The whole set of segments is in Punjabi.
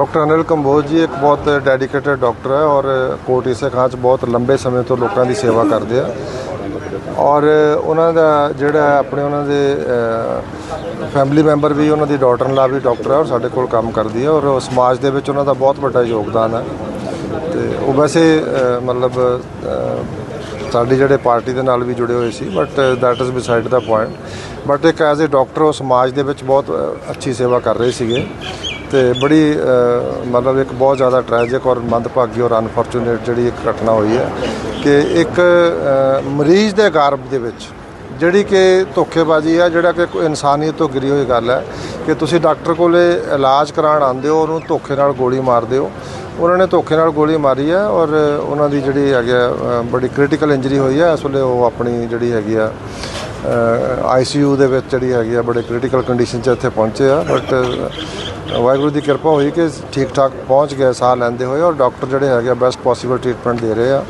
ਡਾਕਟਰ ਅਨਿਲ ਕੰਬੋਜ ਜੀ, ਇੱਕ ਬਹੁਤ ਡੈਡੀਕੇਟਡ ਡਾਕਟਰ ਹੈ ਔਰ ਕੋਟ ਇਸੇ ਖਾਂ ਚ ਬਹੁਤ ਲੰਬੇ ਸਮੇਂ ਤੋਂ ਲੋਕਾਂ ਦੀ ਸੇਵਾ ਕਰਦੇ ਆ। ਔਰ ਉਹਨਾਂ ਦਾ ਜਿਹੜਾ ਆਪਣੇ ਉਹਨਾਂ ਦੇ ਫੈਮਿਲੀ ਮੈਂਬਰ ਵੀ, ਉਹਨਾਂ ਦੀ ਡਾਟਰ ਲਾ ਵੀ ਡਾਕਟਰ ਹੈ ਔਰ ਸਾਡੇ ਕੋਲ ਕੰਮ ਕਰਦੀ ਹੈ ਔਰ ਸਮਾਜ ਦੇ ਵਿੱਚ ਉਹਨਾਂ ਦਾ ਬਹੁਤ ਵੱਡਾ ਯੋਗਦਾਨ ਹੈ। ਤੇ ਉਹ ਵੈਸੇ ਮਤਲਬ ਸਾਡੀ ਜਿਹੜੇ ਪਾਰਟੀ ਦੇ ਨਾਲ ਵੀ ਜੁੜੇ ਹੋਏ ਸੀ but that is beside the point but ਇੱਕ ਐਜ਼ ਅ ਡਾਕਟਰ ਉਹ ਸਮਾਜ ਦੇ ਵਿੱਚ ਬਹੁਤ ਅੱਛੀ ਸੇਵਾ ਕਰ ਰਹੇ ਸੀਗੇ। ਤੇ ਬੜੀ ਮਤਲਬ ਇੱਕ ਬਹੁਤ ਜ਼ਿਆਦਾ ਟ੍ਰੈਜਿਕ ਔਰ ਮੰਦਭਾਗੀ ਔਰ ਅਨਫੋਰਚੂਨੇਟ ਜਿਹੜੀ ਇੱਕ ਘਟਨਾ ਹੋਈ ਹੈ ਕਿ ਇੱਕ ਮਰੀਜ਼ ਦੇ ਗਰਭ ਦੇ ਵਿੱਚ ਜਿਹੜੀ ਕਿ ਧੋਖੇਬਾਜ਼ੀ ਹੈ ਜਿਹੜਾ ਕਿ ਕੋਈ ਇਨਸਾਨੀਅਤ ਤੋਂ ਗਿਰੀ ਹੋਈ ਗੱਲ ਹੈ ਕਿ ਤੁਸੀਂ ਡਾਕਟਰ ਕੋਲੇ ਇਲਾਜ ਕਰਾਉਣ ਆਉਂਦੇ ਹੋ ਉਹਨੂੰ ਧੋਖੇ ਨਾਲ ਗੋਲੀ ਮਾਰਦੇ ਹੋ। ਉਹਨਾਂ ਨੇ ਧੋਖੇ ਨਾਲ ਗੋਲੀ ਮਾਰੀ ਹੈ ਔਰ ਉਹਨਾਂ ਦੀ ਜਿਹੜੀ ਹੈਗੀ ਆ, ਬੜੀ ਕ੍ਰਿਟੀਕਲ ਇੰਜਰੀ ਹੋਈ ਹੈ। ਇਸ ਵੇਲੇ ਉਹ ਆਪਣੀ ਜਿਹੜੀ ਹੈਗੀ ਆ ਆਈਸੀਯੂ ਦੇ ਵਿੱਚ ਜਿਹੜੀ ਹੈਗੀ ਆ ਬੜੇ ਕ੍ਰਿਟੀਕਲ ਕੰਡੀਸ਼ਨ 'ਚ ਇੱਥੇ ਪਹੁੰਚੇ ਆ। ਬਟ ਵਾਹਿਗੁਰੂ ਦੀ ਕਿਰਪਾ ਹੋਈ ਕਿ ਠੀਕ ਠਾਕ ਪਹੁੰਚ ਗਏ, ਸਾਹ ਲੈਂਦੇ ਹੋਏ ਔਰ ਡਾਕਟਰ ਜਿਹੜੇ ਹੈਗੇ ਆ ਬੈਸਟ ਪੋਸੀਬਲ ਟ੍ਰੀਟਮੈਂਟ ਦੇ ਰਹੇ ਆ।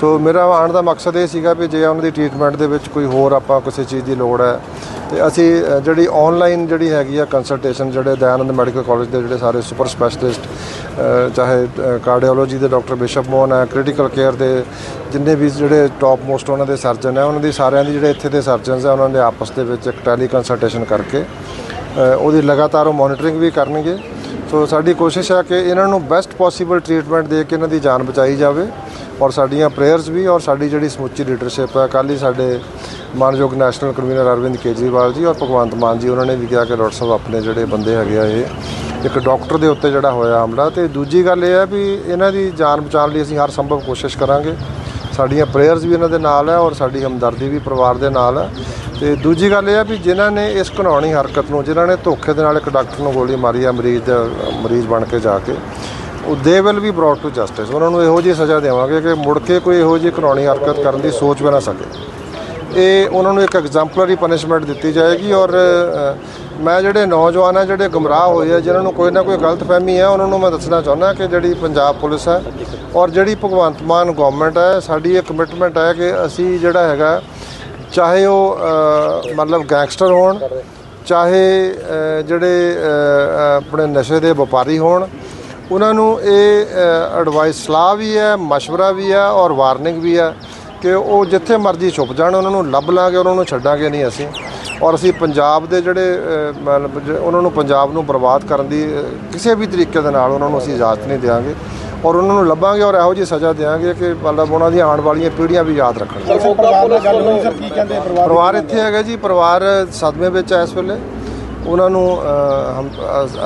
ਸੋ ਮੇਰਾ ਆਉਣ ਦਾ ਮਕਸਦ ਇਹ ਸੀਗਾ ਵੀ ਜੇ ਉਹਨਾਂ ਦੀ ਟ੍ਰੀਟਮੈਂਟ ਦੇ ਵਿੱਚ ਕੋਈ ਹੋਰ ਆਪਾਂ ਕਿਸੇ ਚੀਜ਼ ਦੀ ਲੋੜ ਹੈ, ਤੇ ਅਸੀਂ ਜਿਹੜੀ ਆਨਲਾਈਨ ਜਿਹੜੀ ਹੈਗੀ ਆ ਕੰਸਲਟੇਸ਼ਨ ਜਿਹੜੇ ਦਇਆਨੰਦ ਮੈਡੀਕਲ ਕਾਲਜ ਦੇ ਜਿਹੜੇ ਸਾਰੇ ਸੁਪਰ ਸਪੈਸ਼ਲਿਸਟ ਚਾਹੇ ਕਾਰਡੀਓਲੋਜੀ ਦੇ ਡਾਕਟਰ ਬਿਸ਼ਪ ਮੋਹਨ ਹੈ ਕ੍ਰਿਟੀਕਲ ਕੇਅਰ ਦੇ ਜਿੰਨੇ ਵੀ ਜਿਹੜੇ ਟਾਪ ਮੋਸਟ ਉਹਨਾਂ ਦੇ ਸਰਜਨ ਹੈ, ਉਹਨਾਂ ਦੀ ਸਾਰਿਆਂ ਦੀ ਜਿਹੜੇ ਇੱਥੇ ਦੇ ਸਰਜਨਸ ਆ ਉਹਨਾਂ ਦੇ ਆਪਸ ਦੇ ਵਿੱਚ ਇੱਕ ਟੈਲੀ ਕੰਸਲਟੇਸ਼ਨ ਕਰਕੇ ਉਹਦੀ ਲਗਾਤਾਰ ਉਹ ਮੋਨੀਟਰਿੰਗ ਵੀ ਕਰਨਗੇ। ਸੋ ਸਾਡੀ ਕੋਸ਼ਿਸ਼ ਹੈ ਕਿ ਇਹਨਾਂ ਨੂੰ ਬੈਸਟ ਪੋਸੀਬਲ ਟ੍ਰੀਟਮੈਂਟ ਦੇ ਕੇ ਇਹਨਾਂ ਦੀ ਜਾਨ ਬਚਾਈ ਜਾਵੇ ਔਰ ਸਾਡੀਆਂ ਪ੍ਰੇਅਰਸ ਵੀ ਔਰ ਸਾਡੀ ਜਿਹੜੀ ਸਮੁੱਚੀ ਲੀਡਰਸ਼ਿਪ ਹੈ ਕੱਲ੍ਹ ਹੀ ਸਾਡੇ ਮਾਨਯੋਗ ਨੈਸ਼ਨਲ ਕਨਵੀਨਰ ਅਰਵਿੰਦ ਕੇਜਰੀਵਾਲ ਜੀ ਔਰ ਭਗਵੰਤ ਮਾਨ ਜੀ, ਉਹਨਾਂ ਨੇ ਵੀ ਕਿਹਾ ਕਿ ਡਾਕਟਰ ਸਾਹਿਬ ਆਪਣੇ ਜਿਹੜੇ ਬੰਦੇ ਹੈਗੇ ਆ ਇਹ, ਇੱਕ ਡਾਕਟਰ ਦੇ ਉੱਤੇ ਜਿਹੜਾ ਹੋਇਆ ਹਮਲਾ। ਤੇ ਦੂਜੀ ਗੱਲ ਇਹ ਹੈ ਵੀ ਇਹਨਾਂ ਦੀ ਜਾਨ ਬਚਾਉਣ ਲਈ ਅਸੀਂ ਹਰ ਸੰਭਵ ਕੋਸ਼ਿਸ਼ ਕਰਾਂਗੇ। ਸਾਡੀਆਂ ਪ੍ਰੇਅਰਸ ਵੀ ਇਹਨਾਂ ਦੇ ਨਾਲ ਹੈ ਔਰ ਸਾਡੀ ਹਮਦਰਦੀ ਵੀ ਪਰਿਵਾਰ ਦੇ ਨਾਲ ਹੈ ਤੇ ਦੂਜੀ ਗੱਲ ਇਹ ਹੈ ਵੀ ਜਿਨ੍ਹਾਂ ਨੇ ਇਸ ਘਿਨਾਉਣੀ ਹਰਕਤ ਨੂੰ, ਜਿਨ੍ਹਾਂ ਨੇ ਧੋਖੇ ਦੇ ਨਾਲ ਇੱਕ ਡਾਕਟਰ ਨੂੰ ਗੋਲੀ ਮਾਰੀ ਆ, ਮਰੀਜ਼ ਦਾ, ਮਰੀਜ਼ ਬਣ ਕੇ ਜਾ ਕੇ, ਉਹ they will be brought to justice ਉਹਨਾਂ ਨੂੰ ਇਹੋ ਜਿਹੀ ਸਜ਼ਾ ਦੇਵਾਂਗੇ ਕਿ ਮੁੜ ਕੇ ਕੋਈ ਇਹੋ ਜਿਹੀ ਘਿਨਾਉਣੀ ਹਰਕਤ ਕਰਨ ਦੀ ਸੋਚ ਵੀ ਨਾ ਸਕੇ। ਇਹ ਉਹਨਾਂ ਨੂੰ ਇੱਕ ਐਗਜ਼ਾਮਪਲਰੀ ਪਨਿਸ਼ਮੈਂਟ ਦਿੱਤੀ ਜਾਏਗੀ ਔਰ ਮੈਂ ਜਿਹੜੇ ਨੌਜਵਾਨ ਆ, ਜਿਹੜੇ ਗਮਰਾਹ ਹੋਏ ਆ, ਜਿਨ੍ਹਾਂ ਨੂੰ ਕੋਈ ਨਾ ਕੋਈ ਗਲਤਫਹਿਮੀ ਹੈ ਉਹਨਾਂ ਨੂੰ ਮੈਂ ਦੱਸਣਾ ਚਾਹੁੰਦਾ ਕਿ ਜਿਹੜੀ ਪੰਜਾਬ ਪੁਲਿਸ ਹੈ ਔਰ ਜਿਹੜੀ ਭਗਵੰਤ ਮਾਨ ਗਵਰਨਮੈਂਟ ਹੈ ਸਾਡੀ ਇਹ ਕਮਿਟਮੈਂਟ ਹੈ ਕਿ ਅਸੀਂ ਜਿਹੜਾ ਹੈਗਾ ਚਾਹੇ ਉਹ ਮਤਲਬ ਗੈਂਗਸਟਰ ਹੋਣ, ਚਾਹੇ ਜਿਹੜੇ ਆਪਣੇ ਨਸ਼ੇ ਦੇ ਵਪਾਰੀ ਹੋਣ, ਉਹਨਾਂ ਨੂੰ ਇਹ ਐਡਵਾਈਸ ਸਲਾਹ ਵੀ ਹੈ مشਵਰਾ ਵੀ ਹੈ ਔਰ ਵਾਰਨਿੰਗ ਵੀ ਹੈ ਕਿ ਉਹ ਜਿੱਥੇ ਮਰਜ਼ੀ ਛੁਪ ਜਾਣ, ਉਹਨਾਂ ਨੂੰ ਲੱਭ ਲਾਂਗੇ ਉਹਨਾਂ ਨੂੰ ਛੱਡਾਂਗੇ ਨਹੀਂ ਅਸੀਂ। ਔਰ ਅਸੀਂ ਪੰਜਾਬ ਦੇ ਜਿਹੜੇ ਮਤਲਬ ਉਹਨਾਂ ਨੂੰ ਪੰਜਾਬ ਨੂੰ ਬਰਬਾਦ ਕਰਨ ਦੀ ਕਿਸੇ ਵੀ ਤਰੀਕੇ ਦੇ ਨਾਲ ਉਹਨਾਂ ਨੂੰ ਅਸੀਂ ਇਜਾਜ਼ਤ ਨਹੀਂ ਦੇਵਾਂਗੇ। ਔਰ ਉਹਨਾਂ ਨੂੰ ਲੱਭਾਂਗੇ ਔਰ ਇਹੋ ਜਿਹੀ ਸਜ਼ਾ ਦੇਵਾਂਗੇ ਕਿ ਮਤਲਬ ਉਹਨਾਂ ਦੀਆਂ ਆਉਣ ਵਾਲੀਆਂ ਪੀੜ੍ਹੀਆਂ ਵੀ ਯਾਦ ਰੱਖਣ। ਪਰਿਵਾਰ ਇੱਥੇ ਹੈਗਾ ਜੀ ਪਰਿਵਾਰ ਸਦਮੇ ਵਿੱਚ ਹੈ ਇਸ ਵੇਲੇ। ਉਹਨਾਂ ਨੂੰ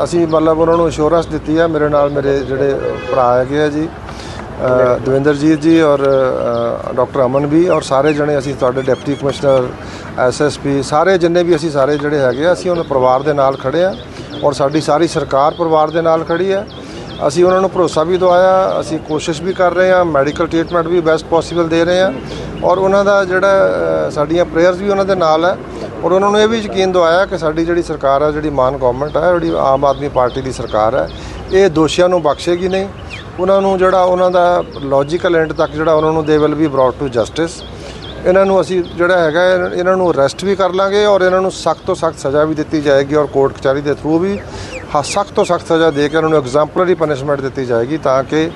ਅਸੀਂ ਮਤਲਬ ਉਹਨਾਂ ਨੂੰ ਇੰਸ਼ੋਰੈਂਸ ਦਿੱਤੀ ਹੈ ਮੇਰੇ ਨਾਲ ਮੇਰੇ ਜਿਹੜੇ ਭਰਾ ਹੈਗੇ ਆ ਜੀ ਦਵਿੰਦਰਜੀਤ ਜੀ ਔਰ ਡਾਕਟਰ ਅਮਨ ਵੀ ਔਰ ਸਾਰੇ ਜਣੇ ਅਸੀਂ ਤੁਹਾਡੇ ਡਿਪਟੀ ਕਮਿਸ਼ਨਰ ਐਸਐਸਪੀ ਸਾਰੇ ਜਿੰਨੇ ਵੀ ਅਸੀਂ ਸਾਰੇ ਜਿਹੜੇ ਹੈਗੇ ਆ ਅਸੀਂ ਉਹਨਾਂ ਪਰਿਵਾਰ ਦੇ ਨਾਲ ਖੜੇ ਆ ਔਰ ਸਾਡੀ ਸਾਰੀ ਸਰਕਾਰ ਪਰਿਵਾਰ ਦੇ ਨਾਲ ਖੜੀ ਹੈ ਅਸੀਂ ਉਹਨਾਂ ਨੂੰ ਭਰੋਸਾ ਵੀ ਦਵਾਇਆ, ਅਸੀਂ ਕੋਸ਼ਿਸ਼ ਵੀ ਕਰ ਰਹੇ ਹਾਂ ਮੈਡੀਕਲ ਟ੍ਰੀਟਮੈਂਟ ਵੀ ਬੈਸਟ ਪੋਸੀਬਲ ਦੇ ਰਹੇ ਹਾਂ ਔਰ ਉਹਨਾਂ ਦਾ ਜਿਹੜਾ ਸਾਡੀਆਂ ਪ੍ਰੇਅਰਸ ਵੀ ਉਹਨਾਂ ਦੇ ਨਾਲ ਹੈ ਔਰ ਉਹਨਾਂ ਨੂੰ ਇਹ ਵੀ ਯਕੀਨ ਦਵਾਇਆ ਕਿ ਸਾਡੀ ਜਿਹੜੀ ਸਰਕਾਰ ਹੈ ਜਿਹੜੀ ਮਾਨ ਗਵਰਨਮੈਂਟ ਹੈ ਜਿਹੜੀ ਆਮ ਆਦਮੀ ਪਾਰਟੀ ਦੀ ਸਰਕਾਰ ਹੈ ਇਹ ਦੋਸ਼ੀਆਂ ਨੂੰ ਬਖਸ਼ੇਗੀ ਨਹੀਂ। ਉਹਨਾਂ ਨੂੰ ਜਿਹੜਾ ਉਹਨਾਂ ਦਾ ਲੌਜੀਕਲ ਐਂਡ ਤੱਕ ਜਿਹੜਾ ਉਹਨਾਂ ਨੂੰ they will be brought to justice ਇਹਨਾਂ ਨੂੰ ਅਸੀਂ ਜਿਹੜਾ ਹੈਗਾ, ਇਹਨਾਂ ਨੂੰ ਅਰੈਸਟ ਵੀ ਕਰ ਲਾਂਗੇ ਔਰ ਇਹਨਾਂ ਨੂੰ ਸਖਤ ਤੋਂ ਸਖਤ ਸਜ਼ਾ ਵੀ ਦਿੱਤੀ ਜਾਏਗੀ ਔਰ ਕੋਰਟ ਕਚਹਿਰੀ ਦੇ ਥਰੂ ਵੀ। ਸਖਤ ਤੋਂ ਸਖਤ ਸਜ਼ਾ ਦੇ ਕੇ ਇਹਨਾਂ ਨੂੰ ਐਗਜ਼ਾਮਪਲਰੀ ਪਨਿਸ਼ਮੈਂਟ ਦਿੱਤੀ ਜਾਏਗੀ ਤਾਂ ਕਿ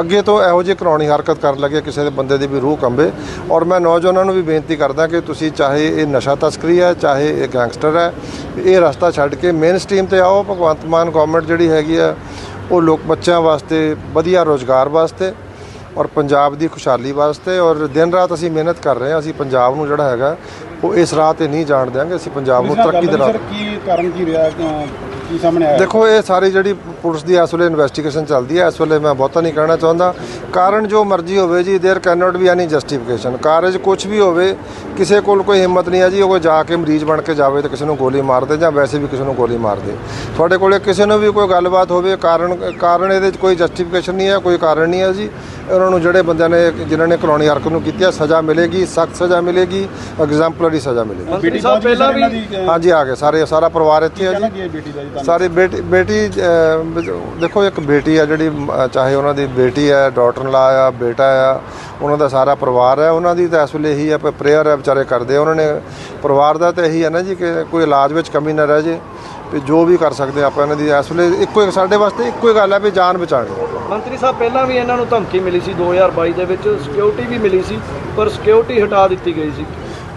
ਅੱਗੇ ਤੋਂ ਇਹੋ ਜਿਹੀ ਘਰਾਉਣੀ ਹਰਕਤ ਕਰਨ ਲੱਗੇ ਕਿਸੇ ਦੇ ਬੰਦੇ ਦੀ ਵੀ ਰੂਹ ਕੰਬੇ। ਔਰ ਮੈਂ ਨੌਜਵਾਨਾਂ ਨੂੰ ਵੀ ਬੇਨਤੀ ਕਰਦਾ ਕਿ ਤੁਸੀਂ ਚਾਹੇ ਇਹ ਨਸ਼ਾ ਤਸਕਰੀ ਹੈ ਚਾਹੇ ਇਹ ਗੈਂਗਸਟਰ ਹੈ ਇਹ ਰਸਤਾ ਛੱਡ ਕੇ ਮੇਨ ਸਟ੍ਰੀਮ ਤੇ ਆਓ। ਭਗਵੰਤ ਮਾਨ ਗਵਰਨਮੈਂਟ ਜਿਹੜੀ ਹੈਗੀ ਆ ਉਹ ਲੋਕ ਬੱਚਿਆਂ ਵਾਸਤੇ ਵਧੀਆ ਰੋਜ਼ਗਾਰ ਵਾਸਤੇ ਔਰ ਪੰਜਾਬ ਦੀ ਖੁਸ਼ਹਾਲੀ ਵਾਸਤੇ। ਔਰ ਦਿਨ ਰਾਤ ਅਸੀਂ ਮਿਹਨਤ ਕਰ ਰਹੇ ਹਾਂ ਅਸੀਂ ਪੰਜਾਬ ਨੂੰ ਜਿਹੜਾ ਹੈਗਾ ਉਹ ਇਸ ਰਾਹ ਤੇ ਨਹੀਂ ਜਾਣ ਦਿਆਂਗੇ। ਅਸੀਂ ਪੰਜਾਬ ਨੂੰ ਤਰੱਕੀ ਦੇ ਰਾਹ ਕੀ ਕਾਰਨ ਕੀ ਰਿਹਾ ਕੀ ਸਾਹਮਣੇ ਆਇਆ? ਦੇਖੋ ਇਹ ਸਾਰੀ ਜਿਹੜੀ ਪੁਲਿਸ ਦੀ ਇਸ ਵੇਲੇ ਇਨਵੈਸਟੀਗੇਸ਼ਨ ਚੱਲਦੀ ਹੈ ਇਸ ਵੇਲੇ ਮੈਂ ਬਹੁਤਾ ਨਹੀਂ ਕਹਿਣਾ ਚਾਹੁੰਦਾ ਕਾਰਨ ਜੋ ਮਰਜ਼ੀ ਹੋਵੇ ਜੀ there can not be any justification ਕਾਰਜ ਕੁਝ ਵੀ ਹੋਵੇ ਕਿਸੇ ਕੋਲ ਕੋਈ ਹਿੰਮਤ ਨਹੀਂ ਹੈ ਜੀ ਉਹ ਕੋਈ ਜਾ ਕੇ ਮਰੀਜ਼ ਬਣ ਕੇ ਜਾਵੇ ਤੇ ਕਿਸੇ ਨੂੰ ਗੋਲੀ ਮਾਰ ਦੇ ਜਾਂ ਵੈਸੇ ਵੀ ਕਿਸੇ ਨੂੰ ਗੋਲੀ ਮਾਰ ਦੇ ਤੁਹਾਡੇ ਕੋਲੇ ਕਿਸੇ ਨੂੰ ਵੀ ਕੋਈ ਗੱਲਬਾਤ ਹੋਵੇ ਕਾਰਨ ਕਾਰਨ ਇਹਦੇ ਵਿੱਚ ਕੋਈ ਜਸਟੀਫਿਕੇਸ਼ਨ ਨਹੀਂ ਹੈ ਕੋਈ ਕਾਰਨ ਨਹੀਂ ਹੈ ਜੀ ਉਹਨਾਂ ਨੂੰ ਜਿਹੜੇ ਬੰਦਿਆਂ ਨੇ ਜਿਨ੍ਹਾਂ ਨੇ ਕਲੋਨੀ ਹਰਕਤ ਨੂੰ ਕੀਤੀ ਹੈ ਸਜ਼ਾ ਮਿਲੇਗੀ ਸਖਤ ਸਜ਼ਾ ਮਿਲੇਗੀ ਐਗਜ਼ਾਮਪਲਰੀ ਸਜ਼ਾ ਮਿਲੇਗੀ ਬੇਟੀ ਸਾਹਿਬ ਪਹਿਲਾਂ ਵੀ ਹਾਂਜੀ ਆ ਗਏ ਸਾਰੇ ਸਾਰਾ ਪਰਿਵਾਰ ਇੱਥੇ ਹੈ ਜੀ ਕਹਿਣਾ ਕੀ ਹੈ ਬੇਟੀ ਦਾ ਜੀ ਤੁਹਾਨੂੰ ਸਾਰੀ ਬੇਟੀ ਬੇਟੀ ਅਹ, ਦੇਖੋ, ਇੱਕ ਬੇਟੀ ਆ ਜਿਹੜੀ ਚਾਹੇ ਉਹਨਾਂ ਦੀ ਬੇਟੀ ਹੈ ਡਾਟਰ ਲਾ ਆ, ਬੇਟਾ ਆ, ਉਹਨਾਂ ਦਾ ਸਾਰਾ ਪਰਿਵਾਰ ਹੈ ਉਹਨਾਂ ਦੀ ਤਾਂ ਇਸ ਵੇਲੇ ਇਹੀ ਹੈ ਪ੍ਰੇਅਰ ਹੈ ਵਿਚਾਰੇ ਕਰਦੇ ਉਹਨਾਂ ਨੇ ਪਰਿਵਾਰ ਦਾ ਤਾਂ ਇਹੀ ਹੈ ਨਾ ਜੀ ਕਿ ਕੋਈ ਇਲਾਜ ਵਿੱਚ ਕਮੀ ਨਾ ਰਹਿ ਜੇ, ਵੀ ਜੋ ਵੀ ਕਰ ਸਕਦੇ ਆਪਾਂ ਇਹਨਾਂ ਦੀ। ਇਸ ਵੇਲੇ ਇੱਕੋ ਇੱਕ, ਸਾਡੇ ਵਾਸਤੇ ਇੱਕੋ ਹੀ ਗੱਲ ਹੈ ਵੀ ਜਾਨ ਬਚਾਣੀ ਮੰਤਰੀ ਸਾਹਿਬ, ਪਹਿਲਾਂ ਵੀ ਇਹਨਾਂ ਨੂੰ ਧਮਕੀ ਮਿਲੀ ਸੀ 2022 ਦੇ ਵਿੱਚ ਸਿਕਿਉਰਿਟੀ ਵੀ ਮਿਲੀ ਸੀ, ਪਰ ਸਿਕਿਉਰਿਟੀ ਹਟਾ ਦਿੱਤੀ ਗਈ ਸੀ।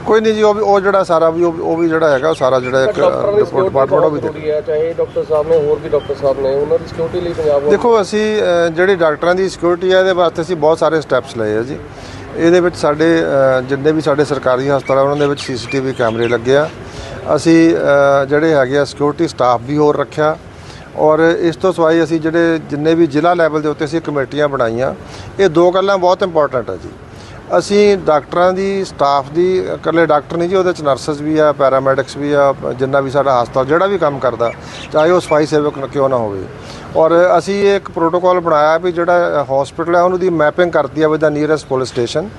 ਕੋਈ ਨਹੀਂ ਜੀ ਉਹ ਵੀ ਉਹ ਜਿਹੜਾ ਸਾਰਾ ਵੀ ਉਹ ਵੀ- ਉਹ ਵੀ ਜਿਹੜਾ ਹੈਗਾ ਉਹ ਸਾਰਾ ਜਿਹੜਾ ਇੱਕ ਰਿਪੋਰਟ ਡਿਪਾਰਟਮੈਂਟ ਉਹ ਵੀ ਦੇ ਜ਼ਰੂਰੀ ਹੈ ਚਾਹੇ ਡਾਕਟਰ ਸਾਹਿਬ ਨੇ ਹੋਰ ਵੀ ਡਾਕਟਰ ਸਾਹਿਬ ਨੇ ਉਹਨਾਂ ਦੀ ਸਿਕਿਉਰਿਟੀ ਲਈ ਪੰਜਾਬ ਦੇਖੋ ਅਸੀਂ ਜਿਹੜੀ ਡਾਕਟਰਾਂ ਦੀ ਸਿਕਿਉਰਿਟੀ ਹੈ ਇਹਦੇ ਵਾਸਤੇ ਅਸੀਂ ਬਹੁਤ ਸਾਰੇ ਸਟੈਪਸ ਲਏ ਆ ਜੀ। ਇਹਦੇ ਵਿੱਚ ਸਾਡੇ ਜਿੰਨੇ ਵੀ ਸਾਡੇ ਸਰਕਾਰੀ ਹਸਪਤਾਲ ਉਹਨਾਂ ਦੇ ਵਿੱਚ ਸੀਸੀਟੀਵੀ ਕੈਮਰੇ ਲੱਗੇ ਆ। ਅਸੀਂ ਜਿਹੜੇ ਹੈਗੇ ਆ ਸਿਕਿਉਰਿਟੀ ਸਟਾਫ ਵੀ ਹੋਰ ਰੱਖਿਆ। ਔਰ ਇਸ ਤੋਂ ਸਿਵਾਏ ਅਸੀਂ ਜਿਹੜੇ ਜਿੰਨੇ ਵੀ ਜ਼ਿਲ੍ਹਾ ਲੈਵਲ ਦੇ ਉੱਤੇ ਅਸੀਂ ਕਮੇਟੀਆਂ ਬਣਾਈਆਂ ਇਹ ਦੋ ਗੱਲਾਂ ਬਹੁਤ ਇੰਪੋਰਟੈਂਟ ਆ ਜੀ। ਅਸੀਂ ਡਾਕਟਰਾਂ ਦੀ, ਸਟਾਫ ਦੀ, ਇਕੱਲੇ ਡਾਕਟਰ ਨਹੀਂ ਜੀ, ਉਹਦੇ ਚ ਨਰਸਸ ਵੀ ਆ, ਪੈਰਾਮੈਡਿਕਸ ਵੀ ਆ, ਜਿੰਨਾ ਵੀ ਸਾਡਾ ਹਸਪਤਾਲ, ਜਿਹੜਾ ਵੀ ਕੰਮ ਕਰਦਾ, ਚਾਹੇ ਉਹ ਸਫ਼ਾਈ ਸੇਵਕ ਕਿਉਂ ਨਾ ਹੋਵੇ। ਔਰ ਅਸੀਂ ਇਹ ਇੱਕ ਪ੍ਰੋਟੋਕਾਲ ਬਣਾਇਆ ਵੀ ਜਿਹੜਾ ਹਸਪੀਟਲ ਹੈ ਉਹਨੂੰ ਦੀ ਮੈਪਿੰਗ ਕਰਦੀ ਆ with the nearest police station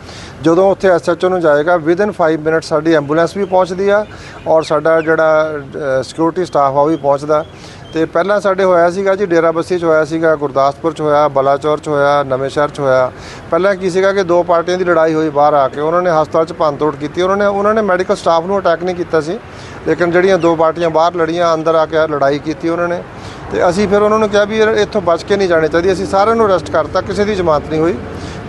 ਜਦੋਂ ਉੱਥੇ ਐਸਐਚਓ ਨੂੰ ਜਾਏਗਾ ਵਿਦਨ 5 ਮਿੰਟ ਸਾਡੀ ਐਂਬੂਲੈਂਸ ਵੀ ਪਹੁੰਚਦੀ ਆ, ਔਰ ਸਾਡਾ ਜਿਹੜਾ ਸਿਕਿਉਰਿਟੀ ਸਟਾਫ ਆ, ਉਹ ਵੀ ਪਹੁੰਚਦਾ। ਤੇ ਪਹਿਲਾਂ ਸਾਡੇ ਹੋਇਆ ਸੀਗਾ ਜੀ ਡੇਰਾਬੱਸੀ ਚ ਹੋਇਆ ਸੀਗਾ, ਗੁਰਦਾਸਪੁਰ ਚ ਹੋਇਆ, ਬਲਾਚੌਰ ਚ ਹੋਇਆ, ਨਵੇਂ ਸ਼ਹਿਰ ਚ ਹੋਇਆ। ਪਹਿਲਾਂ ਕੀ ਸੀਗਾ ਕਿ ਦੋ ਪਾਰਟੀਆਂ ਦੀ ਲੜਾਈ ਹੋਈ ਬਾਹਰ ਆ ਕੇ। ਉਹਨਾਂ ਨੇ ਹਸਪਤਾਲ ਚ ਭੰਨਤੋੜ ਕੀਤੀ। ਉਹਨਾਂ ਨੇ ਉਹਨਾਂ ਨੇ ਮੈਡੀਕਲ ਸਟਾਫ ਨੂੰ ਅਟੈਕ ਨਹੀਂ ਕੀਤਾ ਸੀ। ਲੇਕਿਨ ਜਿਹੜੀਆਂ ਦੋ ਪਾਰਟੀਆਂ ਬਾਹਰ ਲੜੀਆਂ, ਅੰਦਰ ਆ ਕੇ ਲੜਾਈ ਕੀਤੀ ਉਹਨਾਂ ਨੇ। ਤੇ ਅਸੀਂ ਫਿਰ ਉਹਨਾਂ ਨੂੰ ਕਿਹਾ ਵੀ ਇਹ ਇੱਥੋਂ ਬਚ ਕੇ ਨਹੀਂ ਜਾਣੇ ਚਾਹੀਦੀ। ਅਸੀਂ ਸਾਰਿਆਂ ਨੂੰ ਅਰੈਸਟ ਕਰਤਾ, ਕਿਸੇ ਦੀ ਜ਼ਮਾਨਤ ਨਹੀਂ ਹੋਈ।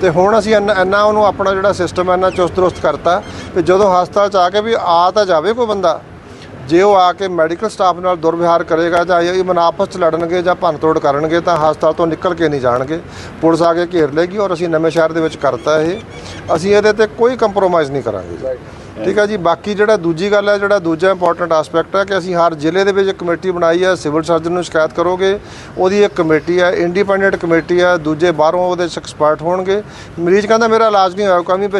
ਤੇ ਹੁਣ ਅਸੀਂ ਇੰਨਾ ਇੰਨਾ ਉਹਨੂੰ ਆਪਣਾ ਜਿਹੜਾ ਸਿਸਟਮ ਹੈ, ਇੰਨਾ ਚੁਸਤ ਦਰੁਸਤ ਕਰਤਾ ਕਿ ਜਦੋਂ ਹਸਪਤਾਲ ਚ ਆ ਕੇ ਵੀ ਆ ਤਾਂ ਜਾਵੇ ਕੋਈ ਬੰਦਾ। ਜੇ ਉਹ ਆ ਕੇ ਮੈਡੀਕਲ ਸਟਾਫ ਨਾਲ ਦੁਰਵਿਹਾਰ ਕਰੇਗਾ ਜਾਂ ਇਹ ਮਨ ਚ ਲੜਨਗੇ ਜਾਂ ਭੰਨਤੋੜ ਕਰਨਗੇ ਤਾਂ ਹਸਪਤਾਲ ਤੋਂ ਨਿਕਲ ਕੇ ਨਹੀਂ ਜਾਣਗੇ। ਪੁਲਿਸ ਆ ਕੇ ਘੇਰ ਲੇਗੀ ਔਰ ਅਸੀਂ ਨਵੇਂ ਸ਼ਹਿਰ ਦੇ ਵਿੱਚ ਕਰਤਾ ਇਹ। ਅਸੀਂ ਇਹਦੇ ਤੇ ਕੋਈ ਕੰਪਰੋਮਾਈਜ਼ ਨਹੀਂ ਕਰਾਂਗੇ ਜੀ। ਠੀਕ ਹੈ ਜੀ, ਬਾਕੀ ਜਿਹੜਾ ਦੂਜੀ ਗੱਲ ਹੈ, ਜਿਹੜਾ ਦੂਜਾ ਇੰਪੋਰਟੈਂਟ ਐਸਪੈਕਟ ਹੈ ਕਿ ਅਸੀਂ ਹਰ ਜ਼ਿਲ੍ਹੇ ਦੇ ਵਿੱਚ ਇੱਕ ਕਮੇਟੀ ਬਣਾਈ ਹੈ, ਸਿਵਲ ਸਰਜਨ ਨੂੰ ਸ਼ਿਕਾਇਤ ਕਰੋਗੇ। ਉਹਦੀ ਇੱਕ ਕਮੇਟੀ ਹੈ ਇੰਡੀਪੈਂਡੈਂਟ ਕਮੇਟੀ ਹੈ, ਦੂਜੇ ਬਾਹਰੋਂ ਉਹਦੇ ਚ ਐਕਸਪਰਟ ਹੋਣਗੇ। ਮਰੀਜ਼ ਕਹਿੰਦਾ, ਮੇਰਾ ਇਲਾਜ ਨਹੀਂ ਹੋਇਆ ਕਮੀ ਪੇਸ਼ੀ